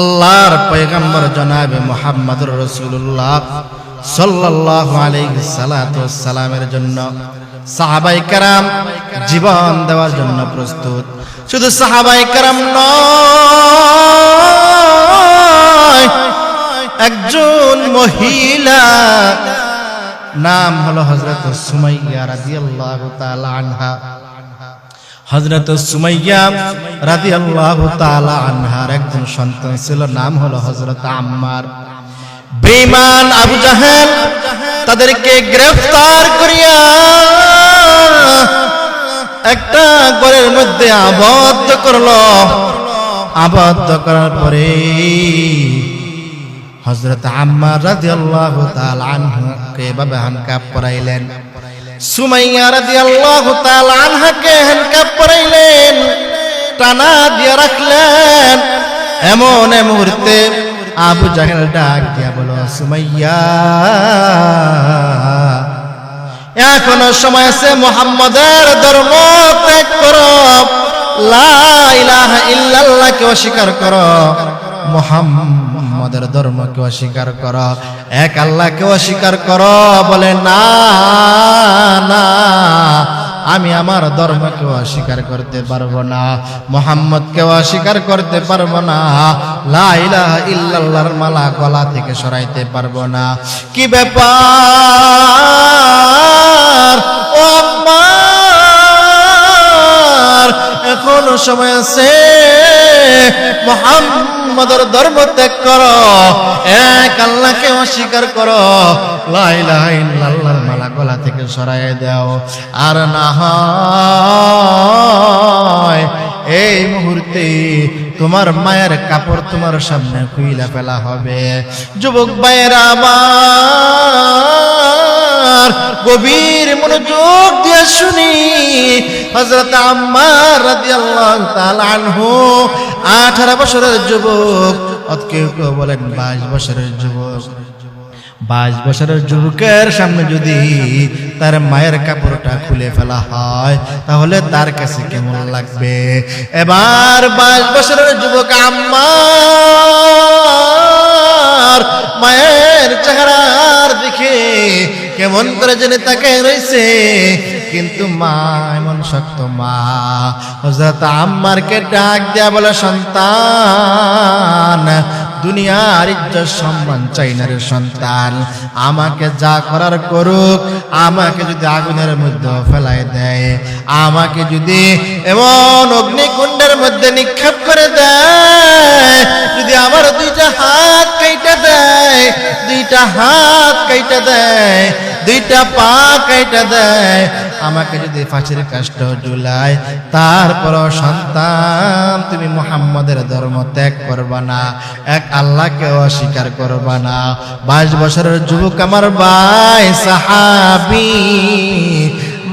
আল্লাহর পয়গম্বর জনাবে মোহাম্মদুর রসুল্লাহ সাল্লাল্লাহু আলাইহি সালামের জন্য সাহাবাই কারাম জীবন দেওয়ার জন্য প্রস্তুত। শুধু সাহাবাই কারাম নয়, একজন মহিলা, নাম হলো হজরত সুমাইয়া রাদিয়াল্লাহু তাআলা আনহা। হজরত সুমাইয়া রাদি আল্লাহ আনহার একজন সন্তান ছিল, নাম হলো হজরত আম্মার। বেঈমান আবু জাহেল তাদেরকে গ্রেফতার করিয়া একটা ঘরের মধ্যে আবদ্ধ করল। আবদ্ধ করার পরে হজরত আম্মার রাদি আল্লাহ আনহুকে এভাবে হানকাপ করাইলেন সুমাইয়া রাদিয়াল্লাহু তাআলা আনহাকে হ্যান্ডকাপ পরাইলেন, টানা দিয়ে রাখলেন। এমন মুহূর্তে আবু জাহেল ডাক দিয়া বলো সুমাইয়া, এখনও সময় আছে মোহাম্মদের ধর্ম ত্যাগ করো। লা ইলাহা ইল্লাল্লাহকে অস্বীকার করো। মোহাম্মদের ধর্মকে অস্বীকার কর। এক আল্লাহকে অস্বীকার কর, বলে, না না, আমি আমার ধর্মকে অস্বীকার করতে পারব না। মোহাম্মদকে অস্বীকার করতে পারব না। লা ইলাহা ইল্লাল্লাহর মালা গলা থেকে সরাইতে পারব না। কি ব্যাপার? ও আম্মার, এখনও সময় আছে? মোহাম্মদের ধর্ম ত্যাগ করো। এক আল্লাহকে অস্বীকার করো। লাইলাহার মালা গলা থেকে সরাই দাও। আর না এই মুহূর্তে তোমার মায়ের কাপড় তোমার সামনে খুইলা ফেলা হবে। যুবক ভাইয়ের আমার গভীর মনোযোগ দিয়ে শুনি। রাদিয়াল্লাহু তাআলা আনহু 18 বছরের যুবক। কেউ কেউ বলেন 22 বছরের যুবক। বাইশ বছরের যুবকের সামনে যদি তার মায়ের কাপড়টা খুলে ফেলা হয়, তাহলে তার কাছে কেমন লাগবে? এবার বাইশ বছরের যুবক আম্মার কেমন করে জেনে তাকে রয়েছে, কিন্তু মা এমন শক্ত মা। হজরত আম্মারকে ডাক দেয়া বলে, সন্তান, দুনিয়ার ইজ্জত সম্মান চাই না রে সন্তান। আমাকে যা করার করুক, আমাকে যদি আগুনের মধ্যে ফেলাই দেয় আমাকে যদি এমন অগ্নিকুণ্ডের মধ্যে নিক্ষেপ করে দেয়, যদি আমার দুইটা হাত কাইটা দেয়, দুইটা হাত কাইটা দেয়, দুইটা পা কাইটা দেয়, আমাকে যদি ফাঁসির কাষ্ট জুলায় তারপর সন্তান তুমি মুহাম্মাদের ধর্ম ত্যাগ করবা না, এক আল্লাহকে অস্বীকার করবা না। বাইশ বছরের যুবক আমার বাই সাহাবি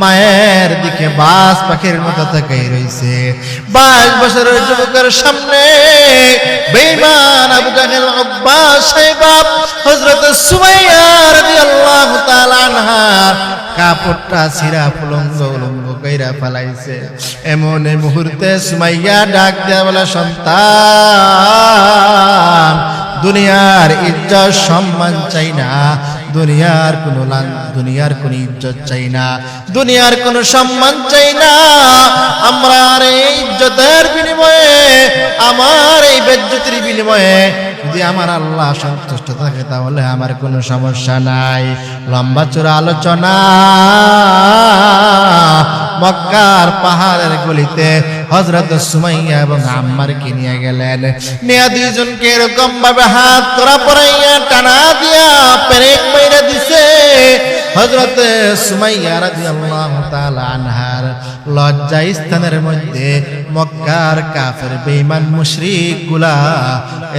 মায়ের দিকে বাস পাখির মতো তাকাই রইছে। বাইশ বছরের যুবকের সামনে বেঈমান আবু জাহেল, আব্বাস সাহেব, হযরত সুমাইয়া কাপড়টা ছিঁড়া ফুলঙ্গ উলঙ্গ কইরা ফেলাইছে। এমন মুহূর্তে সুমাইয়া ডাক দেয়া বলে, সন্তান, দুনিয়ার ইজ্জত সম্মান চাই না। দুনিয়ার কোনো দুনিয়ার কোনো ইজ্জত চাই না, দুনিয়ার কোনো সম্মান চাই না। আমরা আর এই ইজ্জতের বিনিময়ে, আমার এই বেজ্জতির বিনিময়ে যদি আমার আল্লাহ সন্তুষ্ট থাকে, তাহলে আমার কোনো সমস্যা নাই। লম্বা চূড়া আলোচনা, মক্কার পাহাড়ের গলিতে হজরত সুমাইয়া এবং আম্মারকে নিয়ে গেলেন। নিয়ে দুইজনকে এরকম ভাবে হাত করা পড়াইয়া টানা দিয়া পেরেক মেরে দিছে। হজরত সুমাইয়া রাদিয়াল্লাহু তাআলা আনহার লজ্জা স্থানের মধ্যে মক্কার কাফের বেঈমান মুশরিকগুলা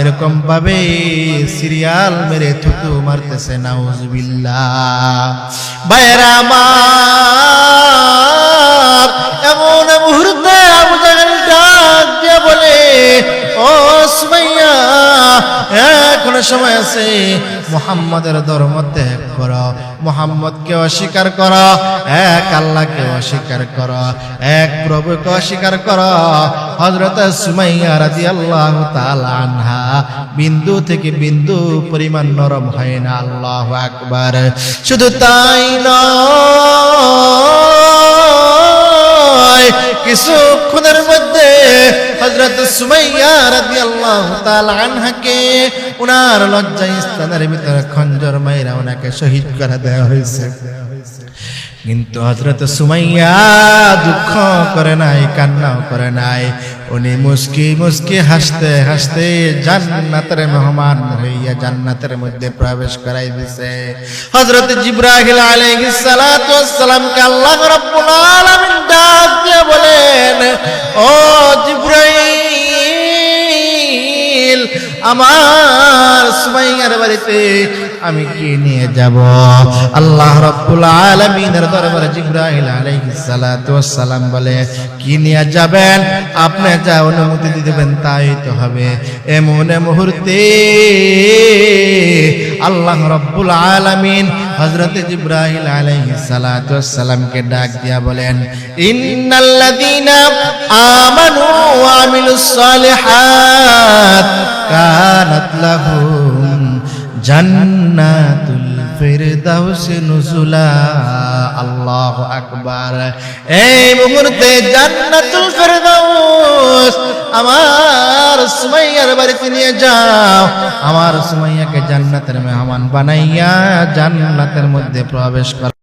এরকম ভাবে সিরিয়াল মেরে থুতু মারতেছে, নাউজুবিল্লাহ। বাইরা আমার, এমন মুহূর্তে এখনও সময় আছে, মোহাম্মদের ধর্ম ত্যাগ মোহাম্মদকে অস্বীকার করো, এক আল্লাহকে অস্বীকার করো, এক প্রভুকে অস্বীকার করো। হজরত সুমাইয়া রাদিয়াল্লাহু তাআলা আনহা, বিন্দু থেকে বিন্দু পরিমাণ নরম হয় না, আল্লাহু আকবার। শুধু তাই নয় কিছুক্ষণের মধ্যে হজরত সুমাইয়া রাদিয়াল্লাহু তাআলা আনহাকে উনার লজ্জা স্থানের ভিতরে খঞ্জর মাইরা ওনাকে শহীদ করে দেওয়া হয়েছে। কিন্তু হজরত সুমাইয়া দুঃখ করে নাই, কান্নাও করে নাই। উনি মুস্কি মুস্কি হাসতে হাসতে জান্নাতের মেহমান হইয়া জান্নাতের মধ্যে প্রবেশ করাই দিছে। হজরত জিব্রাহিল আলাইহিস সালাতু কে আল্লাহ রাব্বুল আলামিন ডাক দিয়ে বলেন, ও জিব্রাইল আমার সুমাইয়ার বাড়িতে আমি কি নিয়ে যাব? আল্লাহ রাব্বুল আলামিনের দরবারে জিবরাইল আলাইহিস সালাতু ওয়াস সালাম বলে, কি নিয়ে যাবেন? আপনি যা অনুমতি দিবেন তাই তো হবে। এমন মুহূর্তে আল্লাহ রাব্বুল আলামিন হযরত জিবরাইল আলাইহিস সালাতু ওয়াস সালামকে ডাক দিয়া বলেন, ইন্নাল্লাযীনা আমানু আমিলুস সালিহাত কানাত লাহুম জান্নাতুল ফিরদাউস নুজুলা আল্লাহু আকবার। এই মুহূর্তে জান্নাতুল ফিরদাউস, আমার সুমাইয়ার বাড়িতে নিয়ে যাও। আমার সুমাইয়াকে জান্নাতের মেহমান বানাইয়া জান্নাতের মধ্যে প্রবেশ কর।